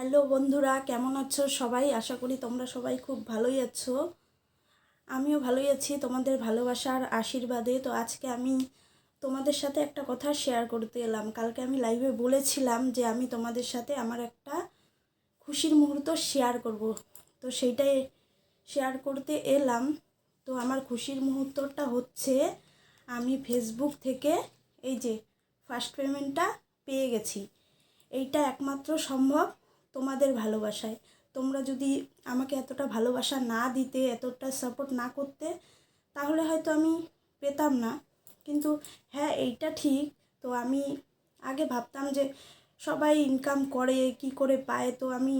Hello বন্ধুরা, কেমন আছো সবাই? আশা করি তোমরা সবাই খুব ভালোই আছো। আমিও ভালোই আছি তোমাদের ভালোবাসার আশীর্বাদে। তো আজকে আমি তোমাদের সাথে একটা কথা শেয়ার করতে এলাম। কালকে আমি লাইভে বলেছিলাম যে আমি তোমাদের সাথে আমার একটা খুশির মুহূর্ত শেয়ার করব। তো সেইটাই শেয়ার করতে এলাম। তো আমার খুশির মুহূর্তটা হচ্ছে, আমি ফেসবুক থেকে এই যে ফার্স্ট পেমেন্টটা পেয়ে গেছি। এইটা একমাত্র সম্ভব। তোমাদের ভালোবাসায়। তোমরা যদি আমাকে এতটা ভালোবাসা না দিতে, এতটা সাপোর্ট না করতে, তাহলে হয়তো আমি পেতাম না। কিন্তু হ্যাঁ এইটা ঠিক। তো আমি আগে ভাবতাম যে সবাই ইনকাম করে, কি করে পায়। তো আমি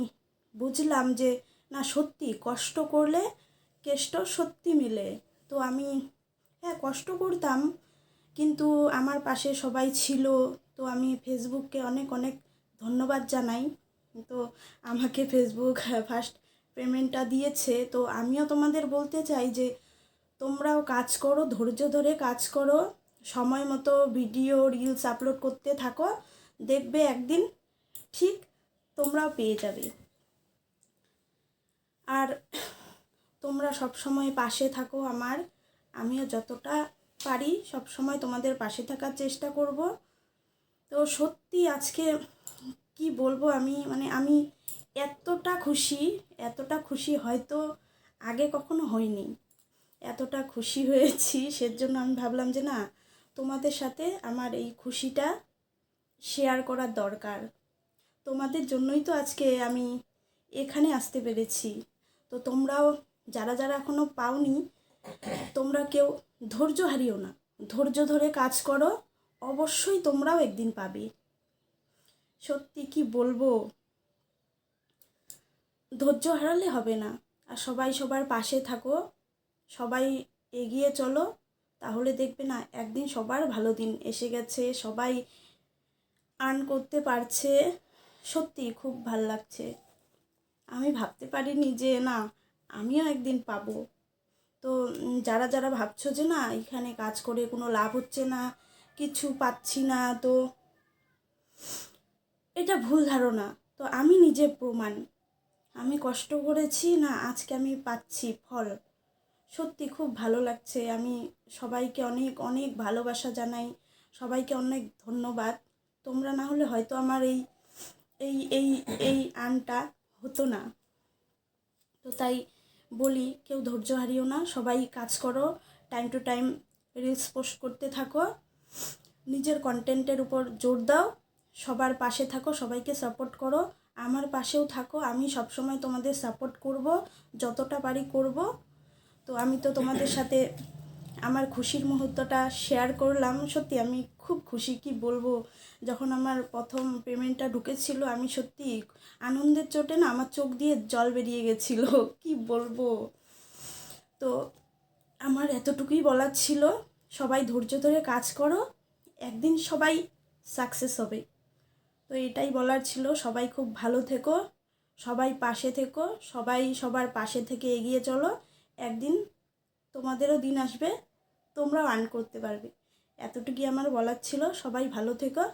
বুঝলাম যে না, সত্যি কষ্ট করলে কেষ্ট সত্যি মিলে। তো আমি হ্যাঁ কষ্ট করতাম। কিন্তু আমার পাশে সবাই ছিল। তো আমি ফেসবুককে অনেক অনেক ধন্যবাদ জানাই। তো আমাকে ফেসবুক ফার্স্ট পেমেন্টটা দিয়েছে। তো আমিও তোমাদের বলতে চাই যে, তোমরাও কাজ করো, ধৈর্য ধরে কাজ করো, সময় মতো ভিডিও রিলস আপলোড করতে থাকো। দেখবে একদিন ঠিক তোমরাও পেয়ে যাবে। আর তোমরা সব সময় পাশে থাকো আমার। আমিও যতটা পারি সব সময় তোমাদের পাশে থাকার চেষ্টা করব। তো সত্যি আজকে কি বলব আমি? মানে আমি এতটা খুশি এতটা খুশি হয়তো আগে কখনো হয়নি এতটা খুশি হয়েছি, সেজন্য আমি ভাবলাম যে না, তোমাদের সাথে আমার এই খুশিটা শেয়ার করার দরকার। তোমাদের জন্যই তো আজকে আমি এখানে আসতে পেরেছি। তো তোমরাও যারা যারা এখনও পাওনি, তোমরা কেউ ধৈর্য হারিও না। ধৈর্য ধরে কাজ করো, অবশ্যই তোমরাও একদিন পাবে। সত্যি কি বলব? ধৈর্য হারালে হবে না। আর সবাই সবার পাশে থাকো, সবাই এগিয়ে চলো, তাহলে দেখবে না, একদিন সবার ভালো দিন এসে গেছে, সবাই আর্ন করতে পারছে। সত্যি খুব ভালো লাগছে। আমি ভাবতে পারিনি যে না, আমিও একদিন পাবো। তো যারা যারা ভাবছ যে না, এখানে কাজ করে কোনো লাভ হচ্ছে না, কিছু পাচ্ছি না, তো এটা ভুল ধারণা। তো আমি নিজে প্রমাণ। আমি কষ্ট করেছি না, আজকে আমি পাচ্ছি ফল। সত্যি খুব ভালো লাগছে। আমি সবাইকে অনেক অনেক ভালোবাসা জানাই। সবাইকে অনেক ধন্যবাদ। তোমরা না হলে হয়তো আমার এই এই এই এই আনটা হতো না। তো তাই বলি, কেউ ধৈর্য হারিও না। সবাই কাজ করো time to time reels post করতে থাকো। নিজের কন্টেন্টের উপর জোর দাও। সবার পাশে থাকো, সবাইকে সাপোর্ট করো। আমার পাশেও থাকো, আমি সবসময় তোমাদের সাপোর্ট করব, যতটা পারি করব। তো আমি তো তোমাদের সাথে আমার খুশির মুহূর্তটা শেয়ার করলাম। সত্যি আমি খুব খুশি, কি বলব? যখন আমার প্রথম পেমেন্টটা ঢুকেছিল, আমি সত্যি আনন্দের চোটে না আমার চোখ দিয়ে জল বেরিয়ে গেছিল, কি বলব? তো আমার এতটুকুই বলার ছিল, সবাই ধৈর্য ধরে কাজ করো, একদিন সবাই সাকসেস হবে। তো এটাই বলার ছিল। সবাই খুব ভালো থেকো, সবাই পাশে থেকো, সবাই সবার পাশে থেকে এগিয়ে চলো। একদিন তোমাদেরও দিন আসবে, তোমরাও আর্ন করতে পারবে। এতটুকুই আমার বলার ছিল। সবাই ভালো থেকো।